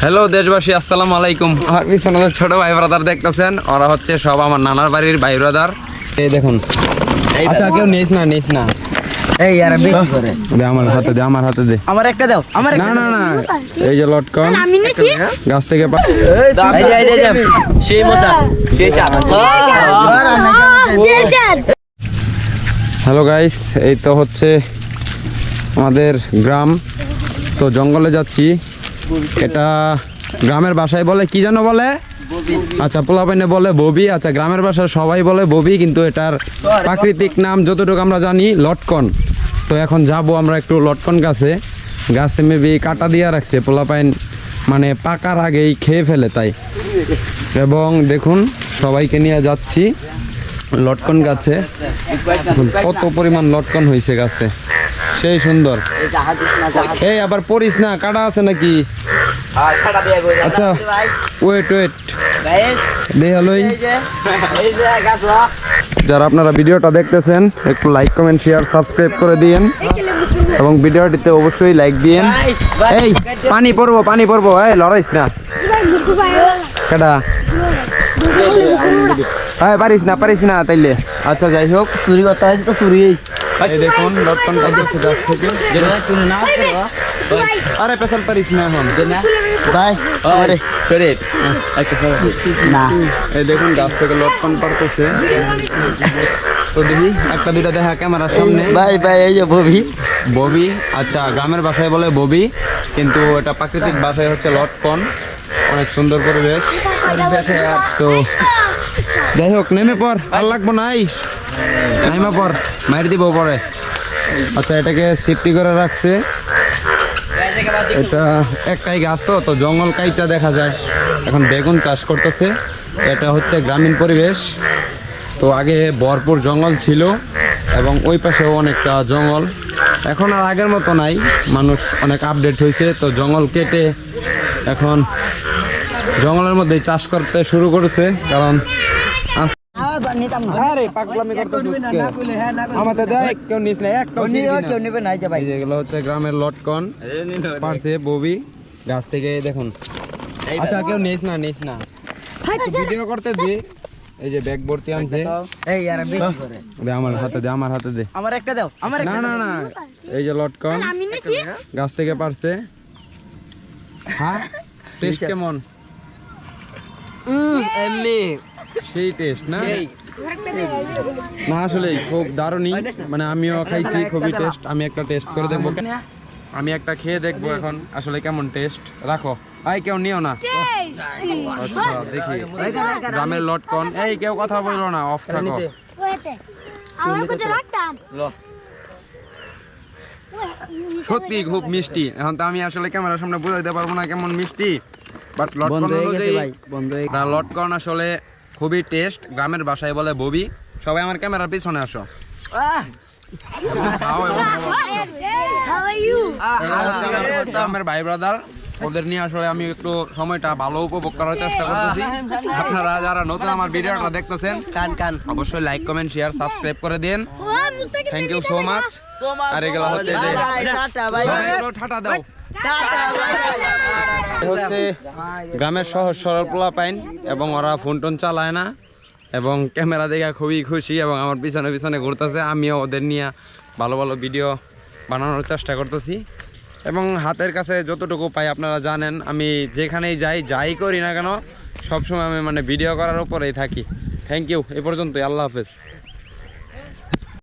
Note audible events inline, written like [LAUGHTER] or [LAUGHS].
Hello দেশবাসী আসসালাম আলাইকুম আমার পিছনে ছোট ভাই ব্রাদার দেখতেছেন ওরা হচ্ছে সব আমার নানার বাড়ির ভাই ব্রাদার এই দেখুন আচ্ছা কেউ নিস না নিস না এই আর বেশি করে দে আমার হাতে দে আমার হাতে দে আমার একটা দাও আমার না না না এই যে লটকন আমি নিছি গাছ থেকে পা- এই যে এই যে, সেই মজা সেই চা হ্যালো গাইস এই তো হচ্ছে আমাদের গ্রাম তো জঙ্গলে যাচ্ছি। এটা গ্রামের বাসায় বলে, কি যেন বলে? আচ্ছা পোলাপাইনে বলে ববি। আচ্ছা গ্রামের বাসায় সবাই বলে ববি, কিন্তু এটার প্রাকৃতিক নাম যতটুকু আমরা জানি, লটকন। তো এখন যাব আমরা একটু লটকন গাছে। গাছে মেবি কাটা দিয়ে রাখছে পোলাপাইন মানে পাকার আগেই খেয়ে ফেলে তাই। এবং দেখুন, সবাইকে নিয়ে যাচ্ছি লটকন গাছে। কত পরিমাণ লটকন হয়েছে গাছে। সেই সুন্দর। এই, আবার পড়িস না, কাটা আছে নাকি? আচ্ছা ওয়েট ওয়েট দেখালই যারা আপনারা ভিডিওটা দেখতেছেন, একটু লাইক কমেন্ট শেয়ার সাবস্ক্রাইব করে দিয়েন। এবং ভিডিওটিতে অবশ্যই লাইক দিয়েন। এই, পানি পড়ব পানি পড়ব এই, লড়াইস না। কেডা? হ্যাঁ পারিস না পারিস না, তাইলে। আচ্ছা যাই হোক। চুরি করতে হয়েছে তো চুরি এই দেখুন লটকন পাইতেছে গাছ থেকে। না আরে পেছাল পারিস না এখন। বাই আরে। শরীর না। এই দেখুন গাছ থেকে লটকন পারতেছে। তো দেখি একটা দুইটা দেখা ক্যামেরার সামনে। ভাই ভাই এই যে ববি। ববি আচ্ছা গ্রামের বাসায় বলে ববি কিন্তু এটা প্রাকৃতিক ভাষায় হচ্ছে লটকন। অনেক সুন্দর পরিবেশ। তো যাই হোক নেমে পর আর লাগবো নাই নাইমা, পর। মারি দিব পরে। আচ্ছা এটাকে সেফটি করে রাখছে। এটা একটাই গাছ তো তো জঙ্গল কাইটা দেখা যায়। এখন বেগুন চাষ করতেছে। এটা হচ্ছে গ্রামীণ পরিবেশ। তো আগে ভরপুর জঙ্গল ছিল এবং ওই পাশেও অনেকটা জঙ্গল। এখন আর আগের মতো নাই। মানুষ অনেক আপডেট হয়েছে। তো জঙ্গল কেটে এখন জঙ্গলের মধ্যে চাষ করতে শুরু করেছে। কারণ আরে পাগলামি আমাদের দেখ কেউ নিস না একটাও কেউ নেবে নাই যে ভাই। এই হচ্ছে গ্রামের লটকন পারছে ববি গাছ থেকে দেখুন। আচ্ছা কেউ নিস না নিস না। ভিডিও করতে দে। এই যে ব্যাগ ভর্তি আনছে। এই আর বেশি করে। দে আমার হাতে দে আমার হাতে দে। আমার একটা দাও আমার না না না এই যে লটকন আমি নিছি। গাছ থেকে পারছে। হ্যাঁ [LAUGHS] টেস্ট কেমন? এমনি। সেই টেস্ট না? না আসলে খুব দারুণই। মানে আমিও খাইছি খুবই টেস্ট আমি একটা টেস্ট করে দেখব। আমি একটা খেয়ে দেখব এখন আসলে কেমন টেস্ট রাখো। আই কেউ নিও না। আচ্ছা দেখি। গ্রামের লটকন। এই কেউ কথা বলল না অফ থাকো। ওইতে আমার কাছে রাখতাম লো। সত্যি খুব মিষ্টি। এখন তো আমি আসলে ক্যামেরার সামনে বোঝাইতে পারব না কেমন মিষ্টি। বাট লটকন লটকন আসলে খুবই টেস্ট গ্রামের ভাষায় বলে ববি। সবাই আমার ক্যামেরার পিছনে আসো। আমার গ্রামের ভাই ব্রাদার ওদের নিয়ে আসলে আমি একটু সময়টা ভালো উপভোগ করার চেষ্টা করতেছি। আপনারা যারা নতুন আমার ভিডিওটা দেখতেছেন কান কান। অবশ্যই লাইক কমেন্ট শেয়ার সাবস্ক্রাইব করে দিন। থ্যাংক ইউ সো মাচ আর এগুলো হচ্ছে টাটা ভাই সবাই ঠাটা দাও। হচ্ছে গ্রামের শহর সরল পোলা পাইন এবং ওরা ফোন টোন চালায় না এবং ক্যামেরা দেখে খুবই খুশি এবং আমার পিছনে পিছনে ঘুরতেছে। আমিও ওদের নিয়ে ভালো ভালো ভিডিও বানানোর চেষ্টা করতেছি। এবং হাতের কাছে যতটুকু পাই আপনারা জানেন, আমি যেখানেই যাই যাই করি না কেন, সবসময় আমি মানে ভিডিও করার উপরেই থাকি। থ্যাংক ইউ এ পর্যন্তই, আল্লাহ হাফেজ।